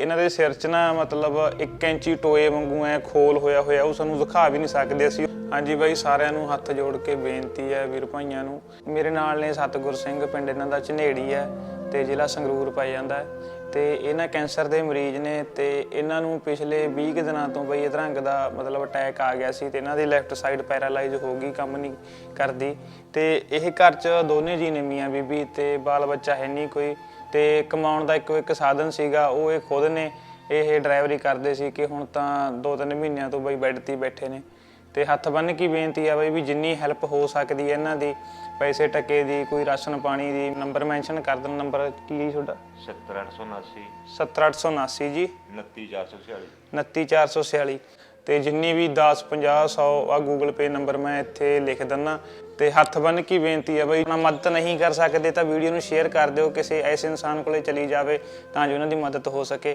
ਇਹਨਾਂ ਦੇ ਸਿਰ 'ਚ ਨਾ ਮਤਲਬ 1 ਇੰਚੀ ਟੋਏ ਵਾਂਗੂ ਐ ਖੋਲ ਹੋਇਆ ਹੋਇਆ, ਉਹ ਸਾਨੂੰ ਦਿਖਾ ਵੀ ਨਹੀਂ ਸਕਦੇ ਅਸੀਂ। ਹਾਂਜੀ ਬਾਈ, ਸਾਰਿਆਂ ਨੂੰ ਹੱਥ ਜੋੜ ਕੇ ਬੇਨਤੀ ਹੈ ਵੀਰ ਭਾਈਆਂ ਨੂੰ। ਮੇਰੇ ਨਾਲ ਨੇ ਸਤਗੁਰ ਸਿੰਘ, ਪਿੰਡ ਇਹਨਾਂ ਦਾ ਝਨੇੜੀ ਹੈ ਤੇ ਜ਼ਿਲ੍ਹਾ ਸੰਗਰੂਰ ਪੈ ਜਾਂਦਾ ਹੈ। ਤੇ ਇਹਨਾਂ ਕੈਂਸਰ ਦੇ ਮਰੀਜ਼ ਨੇ ਤੇ ਇਹਨਾਂ ਨੂੰ ਪਿਛਲੇ 20 ਕੁ ਦਿਨਾਂ ਤੋਂ ਬਈ ਅਧਰੰਗ ਦਾ ਮਤਲਬ ਅਟੈਕ ਆ ਗਿਆ ਸੀ ਤੇ ਇਹਨਾਂ ਦੀ ਲੈਫਟ ਸਾਈਡ ਪੈਰਾਲਾਈਜ਼ ਹੋ ਗਈ, ਕੰਮ ਨਹੀਂ ਕਰਦੀ। ਤੇ ਇਹ ਘਰ 'ਚ ਦੋਨੇ ਜੀ ਨੇ ਮੀਆਂ ਬੀਬੀ ਤੇ ਬਾਲ ਬੱਚਾ ਹੈ ਨਹੀਂ ਕੋਈ। ਤੇ ਕਮਾਉਣ ਦਾ ਇੱਕੋ ਇੱਕ ਸਾਧਨ ਸੀਗਾ ਉਹ ਇਹ ਖੁਦ ਨੇ ਇਹ ਡਰਾਈਵਰੀ ਕਰਦੇ ਸੀ ਕਿ ਹੁਣ ਤਾਂ 2-3 ਮਹੀਨਿਆਂ ਤੋਂ ਬਈ ਬੈੱਡ ਤੇ ਹੀ ਬੈਠੇ ਨੇ। ਤੇ ਹੱਥ ਬੰਨ ਕੇ ਬੇਨਤੀ ਆ ਬਈ ਵੀ ਜਿੰਨੀ ਹੈਲਪ ਹੋ ਸਕਦੀ ਹੈ ਇਹਨਾਂ ਦੀ ਪੈਸੇ ਟਕੇ ਦੀ ਕੋਈ ਰਾਸ਼ਨ ਪਾਣੀ ਦੀ ਨੰਬਰ ਮੈਂਸ਼ਨ ਕਰ ਦੇਣ ਨੰਬਰ ਕੀ ਹੈ ਤੁਹਾਡਾ? 70879 70879 ਜੀ। 29446 29446 ਤੇ ਜਿੰਨੀ ਵੀ 10 50 100 ਆ ਗੂਗਲ ਪੇ ਨੰਬਰ ਮੈਂ ਇੱਥੇ ਲਿਖ ਦਿੰਨਾ। ਤੇ ਹੱਥ ਬੰਨ ਕੇ ਬੇਨਤੀ ਹੈ ਬਈ ਨਾ ਮਦਦ ਨਹੀਂ ਕਰ ਸਕਦੇ ਤਾਂ ਵੀਡੀਓ ਨੂੰ ਸ਼ੇਅਰ ਕਰ ਦਿਓ, ਕਿਸੇ ਐਸੇ ਇਨਸਾਨ ਕੋਲੇ ਚਲੀ ਜਾਵੇ ਤਾਂ ਜੋ ਉਹਨਾਂ ਦੀ ਮਦਦ ਹੋ ਸਕੇ।